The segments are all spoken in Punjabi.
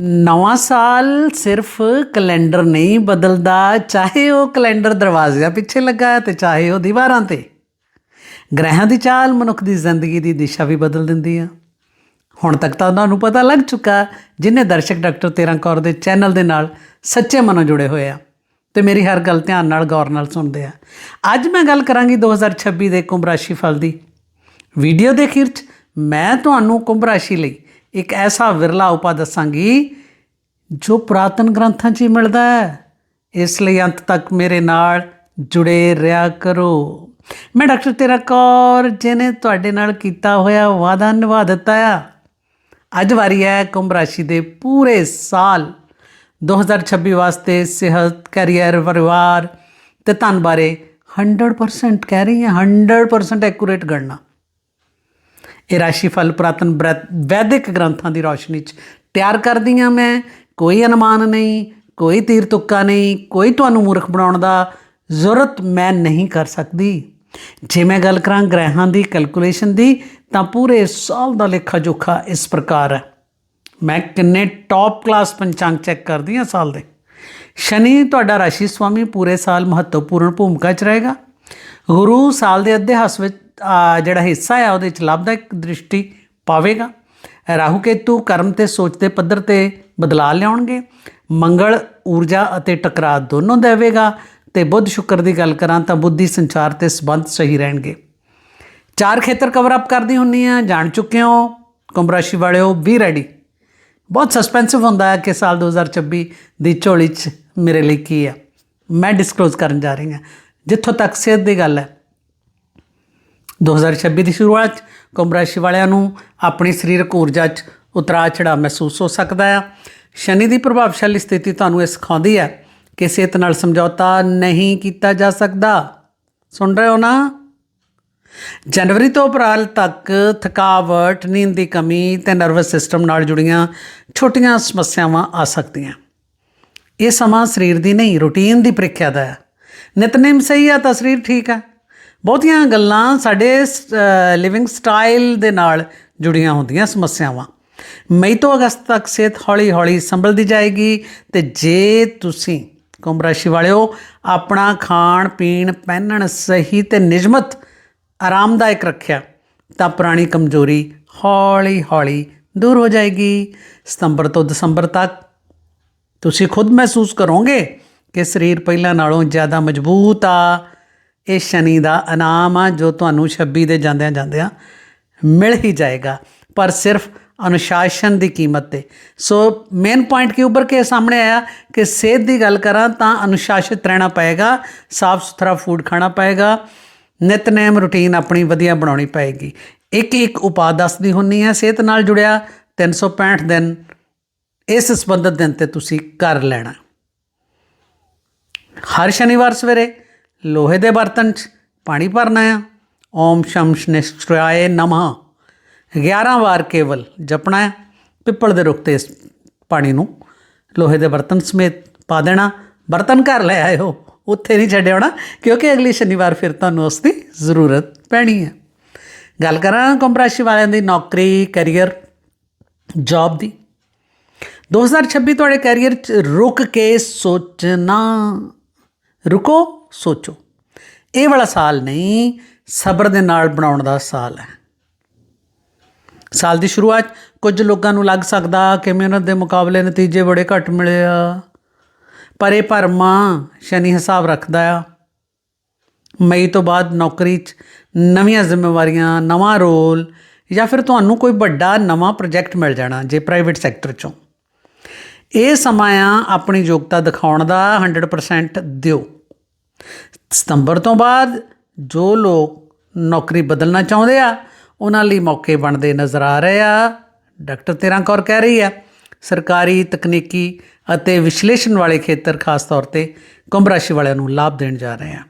ਨਵਾਂ ਸਾਲ ਸਿਰਫ ਕੈਲੰਡਰ ਨਹੀਂ ਬਦਲਦਾ, ਚਾਹੇ ਉਹ ਕੈਲੰਡਰ ਦਰਵਾਜ਼ਿਆਂ ਪਿੱਛੇ ਲੱਗਾ ਹੈ ਤੇ ਚਾਹੇ ਉਹ ਦੀਵਾਰਾਂ ਤੇ। ਗ੍ਰਹਿਆਂ ਦੀ ਚਾਲ ਮਨੁੱਖ ਦੀ ਜ਼ਿੰਦਗੀ ਦੀ ਦਿਸ਼ਾ ਵੀ ਬਦਲ ਦਿੰਦੀ ਆ। ਹੁਣ ਤੱਕ ਤਾਂ ਉਹਨਾਂ ਨੂੰ ਪਤਾ ਲੱਗ ਚੁੱਕਾ ਜਿਨੇ ਦਰਸ਼ਕ ਡਾਕਟਰ ਤੇਰਾਂ ਕੌਰ ਦੇ ਚੈਨਲ ਦੇ ਨਾਲ ਸੱਚੇ ਮਨੋਂ ਜੁੜੇ ਹੋਏ ਆ ਤੇ ਮੇਰੀ ਹਰ ਗੱਲ ਧਿਆਨ ਨਾਲ, ਗੌਰ ਨਾਲ ਸੁਣਦੇ ਆ। ਅੱਜ ਮੈਂ ਗੱਲ ਕਰਾਂਗੀ 2026 ਦੇ ਕੁੰਭ ਰਾਸ਼ੀ ਫਲ ਦੀ। ਵੀਡੀਓ ਦੇ ਅਖੀਰ 'ਚ ਮੈਂ ਤੁਹਾਨੂੰ ਕੁੰਭ ਰਾਸ਼ੀ ਲਈ ਇੱਕ ਐਸਾ ਵਿਰਲਾ ਉਪਾ ਦੱਸਾਂਗੀ ਜੋ ਪੁਰਾਤਨ ਗ੍ਰੰਥਾਂ 'ਚ ਹੀ ਮਿਲਦਾ ਹੈ। ਇਸ ਲਈ ਅੰਤ ਤੱਕ ਮੇਰੇ ਨਾਲ ਜੁੜੇ ਰਿਹਾ ਕਰੋ। ਮੈਂ ਡਾਕਟਰ ਤੇਰਾ ਕੌਰ, ਜਿਹਨੇ ਤੁਹਾਡੇ ਨਾਲ ਕੀਤਾ ਹੋਇਆ ਵਾਅਦਾ ਨਿਭਾ ਦਿੱਤਾ ਆ। ਅੱਜ ਵਾਰੀ ਹੈ ਕੁੰਭ ਰਾਸ਼ੀ ਦੇ ਪੂਰੇ ਸਾਲ 2026 ਵਾਸਤੇ ਸਿਹਤ, ਕੈਰੀਅਰ, ਪਰਿਵਾਰ ਤੇ ਧਨ ਬਾਰੇ 100% ਕਹਿ ਰਹੀ ਹਾਂ 100% ਐਕੂਰੇਟ ਗਣਨਾ। ਇਹ ਰਾਸ਼ੀਫਲ ਪੁਰਾਤਨ ਬ੍ਰੈ- ਵੈਦਿਕ ਗ੍ਰੰਥਾਂ ਦੀ ਰੌਸ਼ਨੀ 'ਚ ਤਿਆਰ ਕਰਦੀ ਹਾਂ ਮੈਂ। ਕੋਈ ਅਨੁਮਾਨ ਨਹੀਂ, ਕੋਈ ਤੀਰ ਤੁੱਕਾ ਨਹੀਂ, ਕੋਈ ਤੁਹਾਨੂੰ ਮੂਰਖ ਬਣਾਉਣ ਦਾ ਜ਼ਰੂਰਤ ਮੈਂ ਨਹੀਂ ਕਰ ਸਕਦੀ। ਜੇ ਮੈਂ ਗੱਲ ਕਰਾਂ ਗ੍ਰਹਿਾਂ ਦੀ ਕੈਲਕੂਲੇਸ਼ਨ ਦੀ, ਤਾਂ ਪੂਰੇ ਸਾਲ ਦਾ ਲੇਖਾ ਜੋਖਾ ਇਸ ਪ੍ਰਕਾਰ ਹੈ। ਮੈਂ ਕਿੰਨੇ ਟੌਪ ਕਲਾਸ ਪੰਚਾਂਗ ਚੈੱਕ ਕਰਦੀ ਹਾਂ ਸਾਲ ਦੇ। ਸ਼ਨੀ ਤੁਹਾਡਾ ਰਾਸ਼ੀ ਸਵਾਮੀ ਪੂਰੇ ਸਾਲ ਮਹੱਤਵਪੂਰਨ ਭੂਮਿਕਾ 'ਚ ਰਹੇਗਾ। ਗੁਰੂ ਸਾਲ ਦੇ ਅੱਧੇ ਹੱਸ ਵਿੱਚ ਜਿਹੜਾ ਹਿੱਸਾ ਹੈ ਉਹਦੇ 'ਚ ਲਾਭਦਾਇਕ ਦ੍ਰਿਸ਼ਟੀ ਪਾਵੇਗਾ। ਰਾਹੂ ਕੇਤੂ ਕਰਮ ਤੇ ਸੋਚ ਦੇ ਪੱਧਰ ਤੇ ਬਦਲਾਅ ਲਿਆਉਣਗੇ। ਮੰਗਲ, ਊਰਜਾ ਅਤੇ ਟਕਰਾਅ ਦੋਨੋਂ ਦੇਵੇਗਾ ਤੇ ਬੁੱਧ ਸ਼ੁਕਰ ਦੀ ਗੱਲ ਕਰਾਂ ਤਾਂ ਬੁੱਧੀ ਸੰਚਾਰ ਤੇ ਸੰਬੰਧ ਸਹੀ ਰਹਿਣਗੇ। ਚਾਰ ਖੇਤਰ ਕਵਰ ਅਪ ਕਰਦੀ ਹੁੰਨੀ ਆ, ਜਾਣ ਚੁੱਕੇ ਹੋ, ਕੁੰਭ ਰਾਸ਼ੀ ਵਾਲਿਓ ਵੀ ਰੈਡੀ ਬਹੁਤ ਸਸਪੈਂਸਿਵ ਹੁੰਦਾ ਹੈ ਕਿ ਸਾਲ 2026 ਦੀ ਝੋਲੀ 'ਚ ਮੇਰੇ ਲਈ ਕੀ ਆ। ਮੈਂ ਡਿਸਕਲੋਜ਼ ਕਰਨ ਜਾ ਰਹੀ ਹਾਂ। ਜਿੱਥੋਂ ਤੱਕ ਸਿਹਤ ਦੀ ਗੱਲ ਹੈ 2026 ਦੀ ਸ਼ੁਰੂਆਤ 'ਚ ਕੁੰਭ ਰਾਸ਼ੀ ਵਾਲਿਆਂ ਨੂੰ ਆਪਣੀ ਸਰੀਰਕ ਊਰਜਾ 'ਚ ਉਤਰਾਅ ਚੜਾਅ ਮਹਿਸੂਸ ਹੋ ਸਕਦਾ ਆ। ਸ਼ਨੀ ਦੀ ਪ੍ਰਭਾਵਸ਼ਾਲੀ ਸਥਿਤੀ ਤੁਹਾਨੂੰ ਇਹ ਸਿਖਾਉਂਦੀ ਹੈ ਕਿ ਸਿਹਤ ਨਾਲ ਸਮਝੌਤਾ ਨਹੀਂ ਕੀਤਾ ਜਾ ਸਕਦਾ। ਸੁਣ ਰਹੇ ਹੋ ਨਾ? ਜਨਵਰੀ ਤੋਂ ਅਪ੍ਰੈਲ ਤੱਕ ਥਕਾਵਟ, ਨੀਂਦ ਦੀ ਕਮੀ ਤੇ ਨਰਵਸ ਸਿਸਟਮ ਨਾਲ ਜੁੜੀਆਂ ਛੋਟੀਆਂ ਸਮੱਸਿਆਵਾਂ ਆ ਸਕਦੀਆਂ। ਇਹ ਸਮਾਂ ਸਰੀਰ ਦੀ ਨਹੀਂ, ਰੂਟੀਨ ਦੀ ਪ੍ਰੀਖਿਆ ਦਾ ਹੈ। ਨਿਤਨੇਮ ਸਹੀ ਆ ਤਾਂ ਸਰੀਰ ਠੀਕ ਹੈ ਬਹੁਤੀਆਂ ਗੱਲਾਂ ਸਾਡੇ ਲਿਵਿੰਗ ਸਟਾਈਲ ਦੇ ਨਾਲ ਜੁੜੀਆਂ ਹੁੰਦੀਆਂ ਸਮੱਸਿਆਵਾਂ। ਮਈ ਤੋਂ ਅਗਸਤ ਤੱਕ ਸਿਹਤ ਹੌਲੀ-ਹੌਲੀ ਸੰਭਲਦੀ ਜਾਏਗੀ ਤੇ ਜੇ ਤੁਸੀਂ ਕੁੰਭ ਰਾਸ਼ੀ ਵਾਲਿਓ ਆਪਣਾ ਖਾਣ, ਪੀਣ, ਪਹਿਨਣ ਸਹੀ ਤੇ ਨਿਯਮਤ ਆਰਾਮਦਾਇਕ ਰੱਖਿਆ, ਤਾਂ ਪੁਰਾਣੀ ਕਮਜ਼ੋਰੀ ਹੌਲੀ-ਹੌਲੀ ਦੂਰ ਹੋ ਜਾਏਗੀ। ਸਤੰਬਰ ਤੋਂ ਦਸੰਬਰ ਤੱਕ ਤੁਸੀਂ ਖੁਦ ਮਹਿਸੂਸ ਕਰੋਗੇ ਕਿ ਸਰੀਰ ਪਹਿਲਾਂ ਨਾਲੋਂ ਜ਼ਿਆਦਾ ਮਜ਼ਬੂਤ ਆ। ਇਹ ਸ਼ਨੀ ਦਾ ਇਨਾਮ ਆ, ਜੋ ਤੁਹਾਨੂੰ 26 ਦੇ ਜਾਂਦਿਆਂ ਜਾਂਦਿਆਂ ਮਿਲ ਹੀ ਜਾਏਗਾ। ਪਰ ਸਿਰਫ ਅਨੁਸ਼ਾਸਨ ਦੀ ਕੀਮਤ ਤੇ। ਸੋ ਮੇਨ ਪੁਆਇੰਟ ਕੀ ਉੱਭਰ ਕੇ ਸਾਹਮਣੇ ਆਇਆ ਕਿ ਸਿਹਤ ਦੀ ਗੱਲ ਕਰਾਂ ਤਾਂ ਅਨੁਸ਼ਾਸਿਤ ਰਹਿਣਾ ਪਏਗਾ, ਸਾਫ਼ ਸੁਥਰਾ ਫੂਡ ਖਾਣਾ ਪਏਗਾ ਨਿਤਨੇਮ ਰੁਟੀਨ ਆਪਣੀ ਵਧੀਆ ਬਣਾਉਣੀ ਪਏਗੀ। ਇੱਕ ਇੱਕ ਉਪਾਅ ਦੱਸਦੀ ਹੁੰਨੀ ਹੈ ਸਿਹਤ ਨਾਲ ਜੁੜਿਆ 365 ਦਿਨ, ਇਸ ਸੰਬੰਧਿਤ ਦਿਨ ਤੇ ਤੁਸੀਂ ਕਰ ਲੈਣਾ। ਹਰ ਸ਼ਨੀਵਾਰ ਸਵੇਰੇ ਲੋਹੇ ਦੇ ਬਰਤਨ 'ਚ ਪਾਣੀ ਭਰਨਾ ਆ। ਓਮ ਸ਼ਮ ਸ਼ਨਿਸ਼ਟਰਾਏ ਨਮः। 11 ਵਾਰ ਕੇਵਲ ਜਪਣਾ ਹੈ ਪਿੱਪਲ ਦੇ ਰੁੱਖ ਤੇ ਇਸ ਪਾਣੀ ਨੂੰ ਲੋਹੇ ਦੇ ਬਰਤਨ ਸਮੇਤ ਪਾ ਦੇਣਾ। ਬਰਤਨ ਘਰ ਲੈ ਆਇਓ। ਉੱਥੇ ਨਹੀਂ ਛੱਡਿਆਉਣਾ ਕਿਉਂਕਿ ਅਗਲੀ ਸ਼ਨੀਵਾਰ ਫਿਰ ਤੁਹਾਨੂੰ ਉਸ ਦੀ ਜ਼ਰੂਰਤ ਪੈਣੀ ਹੈ ਗੱਲ ਕਰਾਂ ਕੁੰਭ ਰਾਸ਼ੀ ਵਾਲਿਆਂ ਦੀ ਨੌਕਰੀ, ਕੈਰੀਅਰ, ਜੌਬ ਦੀ। 2026 ਤੁਹਾਡੇ ਕੈਰੀਅਰ 'ਚ ਰੁਕ ਕੇ ਸੋਚਣਾ। ਰੁਕੋ। ਸੋਚੋ। ਇਹ ਵਾਲਾ ਸਾਲ ਨਹੀਂ, ਸਬਰ ਦੇ ਨਾਲ ਬਣਾਉਣ ਦਾ ਸਾਲ ਹੈ। ਸਾਲ ਦੀ ਸ਼ੁਰੂਆਤ ਕੁਝ ਲੋਕਾਂ ਨੂੰ ਲੱਗ ਸਕਦਾ ਕਿ ਮਿਹਨਤ ਦੇ ਮੁਕਾਬਲੇ ਨਤੀਜੇ ਬੜੇ ਘੱਟ ਮਿਲੇ ਆ। ਪਰ ਇਹ ਭਰਮਾ ਸ਼ਨੀ ਹਿਸਾਬ ਰੱਖਦਾ ਆ। ਮਈ ਤੋਂ ਬਾਅਦ ਨੌਕਰੀ 'ਚ ਨਵੀਆਂ ਜ਼ਿੰਮੇਵਾਰੀਆਂ, ਨਵਾਂ ਰੋਲ ਜਾਂ ਫਿਰ ਤੁਹਾਨੂੰ ਕੋਈ ਵੱਡਾ ਨਵਾਂ ਪ੍ਰੋਜੈਕਟ ਮਿਲ ਜਾਣਾ ਜੇ ਪ੍ਰਾਈਵੇਟ ਸੈਕਟਰ 'ਚੋਂ। ਇਹ ਸਮਾਂ ਆ ਆਪਣੀ ਯੋਗਤਾ ਦਿਖਾਉਣ ਦਾ 100% ਦਿਓ। ਸਤੰਬਰ ਤੋਂ ਬਾਅਦ ਜੋ ਲੋਕ ਨੌਕਰੀ ਬਦਲਣਾ ਚਾਹੁੰਦੇ ਆ, ਉਹਨਾਂ ਲਈ ਮੌਕੇ ਬਣਦੇ ਨਜ਼ਰ ਆ ਰਹੇ ਆ। ਡਾਕਟਰ ਤੇਰਾਂ ਕੌਰ ਕਹਿ ਰਹੀ ਆ ਸਰਕਾਰੀ ਤਕਨੀਕੀ ਅਤੇ ਵਿਸ਼ਲੇਸ਼ਣ ਵਾਲੇ ਖੇਤਰ ਖਾਸ ਤੌਰ ਤੇ ਕੁੰਭ ਰਾਸ਼ੀ ਵਾਲਿਆਂ ਨੂੰ ਲਾਭ ਦੇਣ ਜਾ ਰਹੇ ਆ।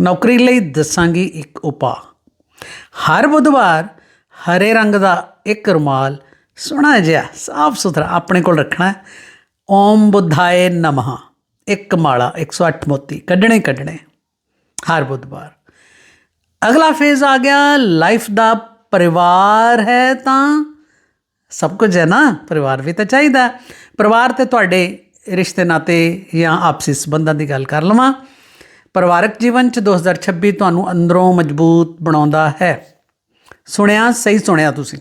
ਨੌਕਰੀ ਲਈ ਦੱਸਾਂਗੀ ਇੱਕ ਉਪਾਅ। ਹਰ ਬੁੱਧਵਾਰ ਹਰੇ ਰੰਗ ਦਾ ਇੱਕ ਰੁਮਾਲ ਸੋਹਣਾ ਜਿਹਾ ਸਾਫ਼ ਸੁਥਰਾ ਆਪਣੇ ਕੋਲ ਰੱਖਣਾ ਓਮ ਬੁੱਧਾਏ ਨਮः। ਇੱਕ ਮਾਲਾ 108 ਮੋਤੀ, ਕੱਢਣੇ ਕੱਢਣੇ, ਹਰ ਬੁੱਧਵਾਰ। ਅਗਲਾ ਫੇਜ਼ ਆ ਗਿਆ ਲਾਈਫ ਦਾ ਪਰਿਵਾਰ ਹੈ ਤਾਂ ਸਭ ਕੁਝ ਹੈ ਨਾ, ਪਰਿਵਾਰ ਵੀ ਤਾਂ ਚਾਹੀਦਾ ਪਰਿਵਾਰ ਤੇ ਤੁਹਾਡੇ ਰਿਸ਼ਤੇ ਨਾਤੇ ਜਾਂ ਆਪਸੀ ਸੰਬੰਧਾਂ ਦੀ ਗੱਲ ਕਰ ਲਵਾਂ। ਪਰਿਵਾਰਕ ਜੀਵਨ ਚ 2026 ਤੁਹਾਨੂੰ ਅੰਦਰੋਂ ਮਜ਼ਬੂਤ ਬਣਾਉਂਦਾ ਹੈ। ਸੁਣਿਆ, ਸਹੀ ਸੁਣਿਆ ਤੁਸੀਂ।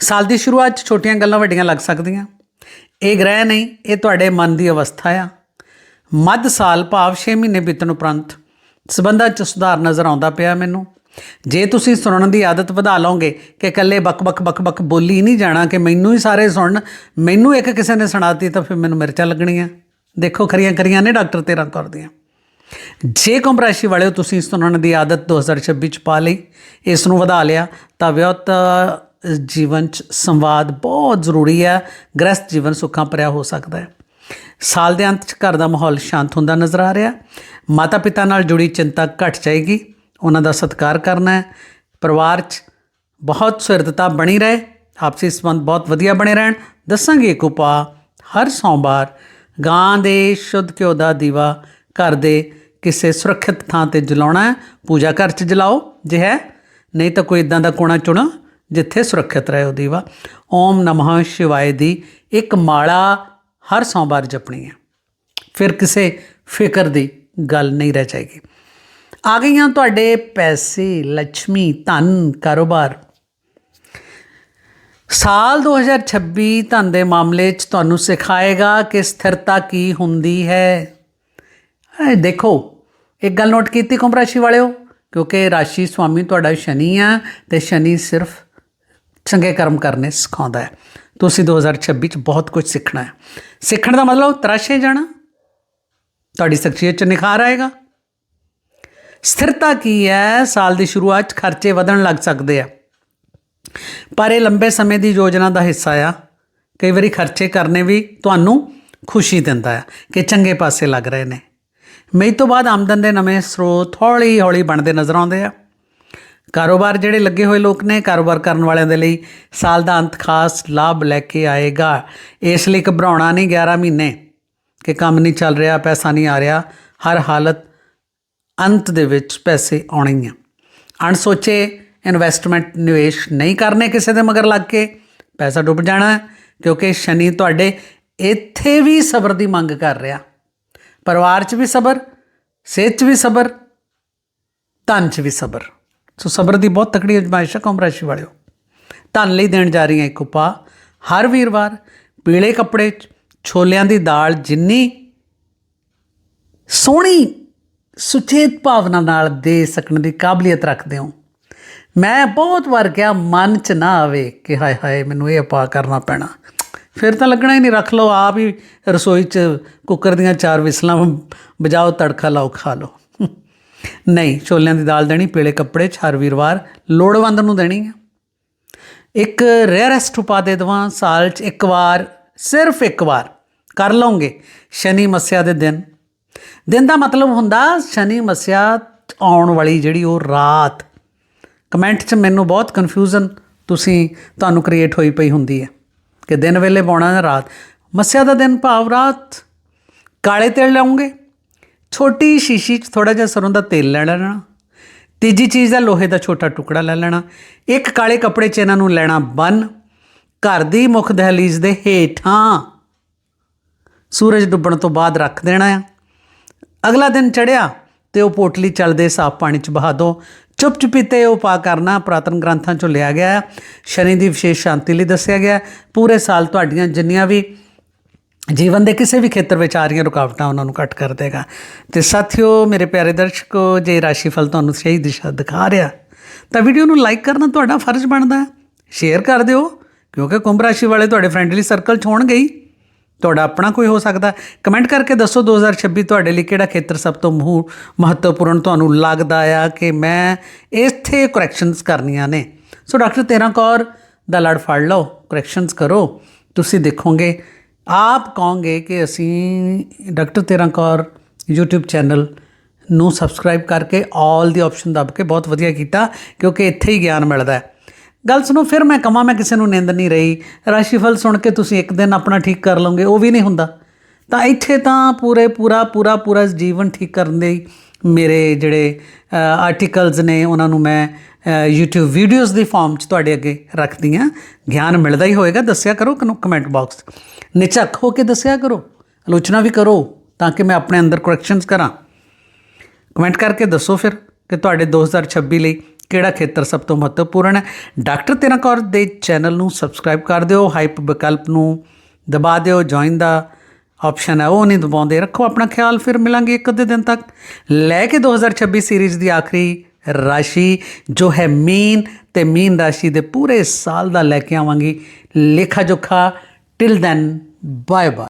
ਸਾਲ ਦੀ ਸ਼ੁਰੂਆਤ 'ਚ ਛੋਟੀਆਂ ਗੱਲਾਂ ਵੱਡੀਆਂ ਲੱਗ ਸਕਦੀਆਂ। ਇਹ ਗ੍ਰਹਿ ਨਹੀਂ, ਇਹ ਤੁਹਾਡੇ ਮਨ ਦੀ ਅਵਸਥਾ ਆ। ਮੱਧ ਸਾਲ ਭਾਵ 6 ਮਹੀਨੇ ਬੀਤਣ ਉਪਰੰਤ ਸਬੰਧਾਂ 'ਚ ਸੁਧਾਰ ਨਜ਼ਰ ਆਉਂਦਾ ਪਿਆ ਮੈਨੂੰ। ਜੇ ਤੁਸੀਂ ਸੁਣਨ ਦੀ ਆਦਤ ਵਧਾ ਲਓਗੇ ਕਿ ਇਕੱਲੇ ਬਕ ਬਕ ਬਕ ਬਕ ਬੋਲੀ ਨਹੀਂ ਜਾਣਾ, ਕਿ ਮੈਨੂੰ ਹੀ ਸਾਰੇ ਸੁਣਨ, ਮੈਨੂੰ ਇੱਕ ਕਿਸੇ ਨੇ ਸੁਣਾਤੀ ਤਾਂ ਫਿਰ ਮੈਨੂੰ ਮਿਰਚਾਂ ਲੱਗਣੀਆਂ। ਦੇਖੋ, ਖਰੀਆਂ ਖਰੀਆਂ ਨੇ ਡਾਕਟਰ ਤੇਰਾ ਕਰਦੀਆਂ ਜੇ ਕੁੰਭ ਰਾਸ਼ੀ ਵਾਲਿਓ ਤੁਸੀਂ ਸੁਣਨ ਦੀ ਆਦਤ 2026 ਚ ਪਾ ਲਈ, ਇਸ ਨੂੰ ਵਧਾ ਲਿਆ, ਤਾਂ ਵਿਅਕਤ ਜੀਵਨ ਚ ਸੰਵਾਦ ਬਹੁਤ ਜ਼ਰੂਰੀ ਹੈ, ਗ੍ਰਸਤ ਜੀਵਨ ਸੁੱਖਾਂ ਭਰਿਆ ਹੋ ਸਕਦਾ ਹੈ। ਸਾਲ ਦੇ ਅੰਤ ਚ ਘਰ ਦਾ ਮਾਹੌਲ ਸ਼ਾਂਤ ਹੁੰਦਾ ਨਜ਼ਰ ਆ ਰਿਹਾ ਮਾਤਾ ਪਿਤਾ ਨਾਲ ਜੁੜੀ ਚਿੰਤਾ ਘਟ ਜਾਏਗੀ, ਉਹਨਾਂ ਦਾ ਸਤਿਕਾਰ ਕਰਨਾ ਹੈ। ਪਰਿਵਾਰ ਚ ਬਹੁਤ ਸੁਹਿਰਦਤਾ ਬਣੀ ਰਹੇ। ਆਪਸੀ ਸੰਬੰਧ ਬਹੁਤ ਵਧੀਆ ਬਣੇ ਰਹਿਣ। ਦੱਸਾਂਗੇ ਇੱਕ ਉਪਾਅ, ਹਰ ਸੋਮਵਾਰ ਗਾਂ ਦੇ ਸ਼ੁੱਧ ਘਿਓ ਦਾ ਦੀਵਾ ਘਰ ਦੇ ਕਿਸੇ ਸੁਰੱਖਿਅਤ ਥਾਂ ਤੇ ਜਲਾਉਣਾ ਹੈ। ਪੂਜਾ ਘਰ 'ਚ ਜਲਾਓ, ਜੇ ਹੈ, ਨਹੀਂ ਤਾਂ ਕੋਈ ਇਦਾਂ ਦਾ ਕੋਣਾ ਚੁਣਾ। ਜਿੱਥੇ ਸੁਰੱਖਿਅਤ ਰਹੇ ਉਹ ਦੀਵਾ ਓਮ ਨਮः ਸ਼ਿਵਾਏ ਦੀ ਇੱਕ ਮਾਲਾ ਹਰ ਸੋਮਵਾਰ ਜਪਣੀ ਹੈ ਫਿਰ ਕਿਸੇ ਫਿਕਰ ਦੀ ਗੱਲ ਨਹੀਂ ਰਹਿ ਜਾਏਗੀ। ਆ ਗਈਆਂ ਤੁਹਾਡੇ ਪੈਸੇ ਲక్ష్ਮੀ ਧਨ, ਕਾਰੋਬਾਰ। ਸਾਲ 2026 ਧਨ ਦੇ ਮਾਮਲੇ 'ਚ ਤੁਹਾਨੂੰ ਸਿਖਾਏਗਾ ਕਿ ਸਥਿਰਤਾ ਕੀ ਹੁੰਦੀ ਹੈ। ਦੇਖੋ, ਇੱਕ ਗੱਲ ਨੋਟ ਕੀਤੀ ਕੁੰਭ ਰਾਸ਼ੀ ਵਾਲਿਓ, ਕਿਉਂਕਿ ਰਾਸ਼ੀ ਸਵਾਮੀ ਤੁਹਾਡਾ ਸ਼ਨੀ ਆ ਤੇ ਸ਼ਨੀ ਸਿਰਫ ਚੰਗੇ ਕਰਮ ਕਰਨੇ ਸਿਖਾਉਂਦਾ ਹੈ। ਤੁਸੀਂ 2026 ਚ ਬਹੁਤ ਕੁਝ ਸਿੱਖਣਾ ਹੈ। ਸਿੱਖਣ ਦਾ ਮਤਲਬ ਤਰਾਸ਼ੇ ਜਾਣਾ, ਤੁਹਾਡੀ ਸ਼ਖਸੀਅਤ ਚ ਨਿਖਾਰ ਆਏਗਾ। ਸਥਿਰਤਾ ਕੀ ਹੈ? ਸਾਲ ਦੀ ਸ਼ੁਰੂਆਤ 'ਚ ਖਰਚੇ ਵਧਣ ਲੱਗ ਸਕਦੇ ਆ। ਪਰ ਇਹ ਲੰਬੇ ਸਮੇਂ ਦੀ ਯੋਜਨਾ ਦਾ ਹਿੱਸਾ ਆ। ਕਈ ਵਾਰੀ ਖਰਚੇ ਕਰਨੇ ਵੀ ਤੁਹਾਨੂੰ ਖੁਸ਼ੀ ਦਿੰਦਾ ਹੈ ਕਿ ਚੰਗੇ ਪਾਸੇ ਲੱਗ ਰਹੇ ਨੇ। ਮਈ ਤੋਂ ਬਾਅਦ ਆਮਦਨ ਦੇ ਨਵੇਂ ਸਰੋਤ ਹੌਲੀ ਹੌਲੀ ਬਣਦੇ ਨਜ਼ਰ ਆਉਂਦੇ ਆ। ਕਾਰੋਬਾਰ ਜਿਹੜੇ ਲੱਗੇ ਹੋਏ ਲੋਕ ਨੇ ਕਾਰੋਬਾਰ ਕਰਨ ਵਾਲਿਆਂ ਦੇ ਲਈ ਸਾਲ ਦਾ ਅੰਤ ਖਾਸ ਲਾਭ ਲੈ ਕੇ ਆਏਗਾ। ਇਸ ਲਈ ਘਬਰਾਉਣਾ ਨਹੀਂ 11 ਮਹੀਨੇ ਕਿ ਕੰਮ ਨਹੀਂ ਚੱਲ ਰਿਹਾ, ਪੈਸਾ ਨਹੀਂ ਆ ਰਿਹਾ, ਹਰ ਹਾਲਤ ਅੰਤ ਦੇ ਵਿੱਚ ਪੈਸੇ ਆਉਣੇ ਹੀ ਆ। ਅਣਸੋਚੇ ਇਨਵੈਸਟਮੈਂਟ ਨਿਵੇਸ਼ ਨਹੀਂ ਕਰਨੇ ਕਿਸੇ ਦੇ ਮਗਰ ਲੱਗ ਕੇ, ਪੈਸਾ ਡੁੱਬ ਜਾਣਾ ਕਿਉਂਕਿ ਸ਼ਨੀ ਤੁਹਾਡੇ ਇੱਥੇ ਵੀ ਸਬਰ ਦੀ ਮੰਗ ਕਰ ਰਿਹਾ। ਪਰਿਵਾਰ 'ਚ ਵੀ ਸਬਰ, ਸਿਹਤ 'ਚ ਵੀ ਸਬਰ, ਧਨ 'ਚ ਵੀ ਸਬਰ। ਸੋ ਸਬਰ ਦੀ ਬਹੁਤ ਤਕੜੀ ਅਜਮਾਇਸ਼ ਹੈ ਕੁੰਭ ਰਾਸ਼ੀ ਵਾਲਿਓ। ਧਨ ਲਈ ਦੇਣ ਜਾ ਰਹੀ ਹਾਂ ਇੱਕ ਉਪਾਅ, ਹਰ ਵੀਰਵਾਰ ਪੀਲੇ ਕੱਪੜੇ 'ਚ ਛੋਲਿਆਂ ਦੀ ਦਾਲ ਜਿੰਨੀ ਸੋਹਣੀ, ਸੁਚੇਤ ਭਾਵਨਾ ਨਾਲ ਦੇ ਸਕਣ ਦੀ ਕਾਬਲੀਅਤ ਰੱਖਦੇ ਹੋ। ਮੈਂ ਬਹੁਤ ਵਾਰ ਕਿਹਾ, ਮਨ 'ਚ ਨਾ ਆਵੇ ਕਿ ਹਾਏ ਹਾਏ, ਮੈਨੂੰ ਇਹ ਉਪਾਅ ਕਰਨਾ ਪੈਣਾ। ਫਿਰ ਤਾਂ ਲੱਗਣਾ ਹੀ ਨਹੀਂ, ਰੱਖ ਲਓ, ਆਪ ਹੀ ਰਸੋਈ 'ਚ ਕੁੱਕਰ ਦੀਆਂ ਚਾਰ ਵਿਸਲਾਂ ਵਜਾਓ, ਤੜਕਾ ਲਾਓ, ਖਾ ਲਓ। ਨਹੀਂ, ਛੋਲਿਆਂ ਦੀ ਦਾਲ ਦੇਣੀ, ਪੀਲੇ ਕੱਪੜੇ 'ਚ ਹਰ ਵੀਰਵਾਰ ਲੋੜਵੰਦ ਨੂੰ ਦੇਣੀ ਹੈ ਇੱਕ ਰੇਅਰੈਸਟ ਉਪਾਅ ਦੇ ਦੇਵਾਂ, ਸਾਲ 'ਚ ਇੱਕ ਵਾਰ, ਸਿਰਫ ਇੱਕ ਵਾਰ। ਕਰ ਲਓਗੇ, ਸ਼ਨੀ ਮੱਸਿਆ ਦੇ ਦਿਨ। ਦਿਨ ਦਾ ਮਤਲਬ ਹੁੰਦਾ, ਸ਼ਨੀ ਮੱਸਿਆ ਆਉਣ ਵਾਲੀ ਜਿਹੜੀ ਉਹ ਰਾਤ। ਕਮੈਂਟ 'ਚ ਮੈਨੂੰ ਬਹੁਤ ਕਨਫਿਊਜ਼ਨ ਤੁਸੀਂ, ਤੁਹਾਨੂੰ ਕ੍ਰੀਏਟ ਹੋਈ ਪਈ ਹੁੰਦੀ ਹੈ ਕਿ ਦਿਨ ਵੇਲੇ ਪਾਉਣਾ ਹੈ ਰਾਤ। ਮੱਸਿਆ ਦਾ ਦਿਨ ਭਾਵ ਰਾਤ। ਕਾਲੇ ਤੇਲ ਲਾਉਂਗੇ। ਛੋਟੀ ਸ਼ੀਸ਼ੀ 'ਚ ਥੋੜਾ ਜਿਹਾ ਸਰੋਂ ਦਾ ਤੇਲ ਲੈ ਲੈਣਾ, ਤੀਜੀ ਚੀਜ਼ ਹੈ ਲੋਹੇ ਦਾ ਛੋਟਾ ਟੁਕੜਾ ਲੈ ਲੈਣਾ, ਇੱਕ ਕਾਲੇ ਕੱਪੜੇ 'ਚ ਇਹਨਾਂ ਨੂੰ ਲੈਣਾ ਬੰਨ ਘਰ ਦੀ ਮੁੱਖ ਦਹਲੀਜ਼ ਦੇ ਹੇਠਾਂ ਸੂਰਜ ਡੁੱਬਣ ਤੋਂ ਬਾਅਦ ਰੱਖ ਦੇਣਾ ਆ। ਅਗਲਾ ਦਿਨ ਚੜਿਆ ਤੇ ਉਹ ਪੋਟਲੀ ਚੱਲਦੇ ਸਾਫ਼ ਪਾਣੀ 'ਚ ਬਹਾ ਦਿਓ ਚੁੱਪ ਚੁਪੀਤੇ ਉਹ ਪਾ ਕਰਨਾ ਪ੍ਰਾਤਨ ਗ੍ਰੰਥਾਂ 'ਚੋਂ ਲਿਆ ਗਿਆ ਹੈ ਸ਼ਨੀ ਦੀ ਵਿਸ਼ੇਸ਼ ਸ਼ਾਂਤੀ ਲਈ ਦੱਸਿਆ ਗਿਆ ਪੂਰੇ ਸਾਲ ਤੁਹਾਡੀਆਂ ਜਿੰਨੀਆਂ ਵੀ ਜੀਵਨ ਦੇ ਕਿਸੇ ਵੀ ਖੇਤਰ ਵਿੱਚ ਆ ਰਹੀਆਂ ਰੁਕਾਵਟਾਂ ਉਹਨਾਂ ਨੂੰ ਘਟ ਕਰ ਦੇਗਾ। ਤੇ ਸਾਥੀਓ, ਮੇਰੇ ਪਿਆਰੇ ਦਰਸ਼ਕੋ, ਜੇ ਰਾਸ਼ੀ ਫਲ ਤੁਹਾਨੂੰ ਸਹੀ ਦਿਸ਼ਾ ਦਿਖਾ ਰਿਹਾ, ਤਾਂ ਵੀਡੀਓ ਨੂੰ ਲਾਈਕ ਕਰਨਾ ਤੁਹਾਡਾ ਫਰਜ਼ ਬਣਦਾ ਹੈ। ਸ਼ੇਅਰ ਕਰ ਦਿਓ, ਕਿਉਂਕਿ ਕੁੰਭ ਰਾਸ਼ੀ ਵਾਲੇ ਤੁਹਾਡੇ ਫਰੈਂਡਲੀ ਸਰਕਲ 'ਚ ਹੋਣਗੇ ਹੀ। ਤੁਹਾਡਾ ਆਪਣਾ ਕੋਈ ਹੋ ਸਕਦਾ ਕਮੈਂਟ ਕਰਕੇ ਦੱਸੋ 2026 ਤੁਹਾਡੇ ਲਈ ਕਿਹੜਾ ਖੇਤਰ ਸਭ ਤੋਂ ਮਹੂ, ਮਹੱਤਵਪੂਰਨ ਤੁਹਾਨੂੰ ਲੱਗਦਾ ਆ ਕਿ ਮੈਂ ਇੱਥੇ ਕਰੈਕਸ਼ਨਸ ਕਰਨੀਆਂ ਨੇ। ਸੋ ਡਾਕਟਰ ਤੇਰਾ ਕੌਰ ਦਾ ਲੜ ਫੜ ਲਓ ਕਰੈਕਸ਼ਨਸ ਕਰੋ। ਤੁਸੀਂ ਦੇਖੋਗੇ ਆਪ ਕਹੋਗੇ ਕਿ ਅਸੀਂ ਡਾਕਟਰ ਤੇਰਾ ਕੌਰ YouTube ਚੈਨਲ ਨੂੰ ਸਬਸਕ੍ਰਾਈਬ ਕਰਕੇ ਆਲ ਦੀ ਆਪਸ਼ਨ ਦੱਬ ਕੇ ਬਹੁਤ ਵਧੀਆ ਕੀਤਾ, ਕਿਉਂਕਿ ਇੱਥੇ ਹੀ ਗਿਆਨ ਮਿਲਦਾ ਹੈ। ਗੱਲ ਸੁਣੋ, ਫਿਰ ਮੈਂ ਕਹਾਂ ਮੈਂ ਕਿਸੇ ਨੂੰ ਨਿੰਦ ਨਹੀਂ ਰਹੀ। ਰਾਸ਼ੀਫਲ ਸੁਣ ਕੇ ਤੁਸੀਂ ਇੱਕ ਦਿਨ ਆਪਣਾ ਠੀਕ ਕਰ ਲਓਗੇ, ਉਹ ਵੀ ਨਹੀਂ ਹੁੰਦਾ। ਤਾਂ ਇੱਥੇ ਤਾਂ ਪੂਰੇ ਪੂਰਾ ਪੂਰਾ ਪੂਰਾ ਜੀਵਨ ਠੀਕ ਕਰਨ ਦੀ ਮੇਰੇ ਜਿਹੜੇ ਆਰਟੀਕਲਸ ਨੇ ਉਹਨਾਂ ਨੂੰ ਮੈਂ ਅ, YouTube ਵੀਡੀਓਜ਼ ਦੀ ਫਾਰਮ 'ਚ ਤੁਹਾਡੇ ਅੱਗੇ ਰੱਖਦੀ ਹਾਂ। ਗਿਆਨ ਮਿਲਦਾ ਹੀ ਹੋਏਗਾ ਦੱਸਿਆ ਕਰੋ ਕਮੈਂਟ ਬਾਕਸ ਨਿਚਕ ਹੋ ਕੇ ਦੱਸਿਆ ਕਰੋ ਆਲੋਚਨਾ ਵੀ ਕਰੋ ਤਾਂ ਕਿ ਮੈਂ ਆਪਣੇ ਅੰਦਰ ਕਰੈਕਸ਼ਨਸ ਕਰਾਂ। ਕਮੈਂਟ ਕਰਕੇ ਦੱਸੋ ਫਿਰ ਕਿ ਤੁਹਾਡੇ 2026 ਲਈ ਕਿਹੜਾ ਖੇਤਰ ਸਭ ਤੋਂ ਮਹੱਤਵਪੂਰਨ ਹੈ। ਡਾਕਟਰ ਤੇਨਾ ਕੌਰ ਦੇ ਚੈਨਲ ਨੂੰ ਸਬਸਕ੍ਰਾਈਬ ਕਰ ਦਿਓ ਹਾਈਪ ਵਿਕਲਪ ਨੂੰ ਦਬਾ ਦਿਓ ਜੁਆਇਨ ਦਾ ਆਪਸ਼ਨ ਹੈ, ਉਹ ਨਹੀਂ ਦਬਾਉਂਦੇ। ਰੱਖੋ ਆਪਣਾ ਖਿਆਲ, ਫਿਰ ਮਿਲਾਂਗੇ ਇੱਕ ਅੱਧੇ ਦਿਨ ਤੱਕ। ਲੈ ਕੇ 2026 ਸੀਰੀਜ਼ ਦੀ ਆਖਰੀ ਰਾਸ਼ੀ, ਜੋ ਹੈ ਮੀਨ, ਤੇ ਮੀਨ ਰਾਸ਼ੀ ਦੇ ਪੂਰੇ ਸਾਲ ਦਾ ਲੈ ਕੇ ਆਵਾਂਗੀ। ਲੇਖਾ ਜੋਖਾ ਟਿਲ ਦੈਨ ਬਾਏ ਬਾਏ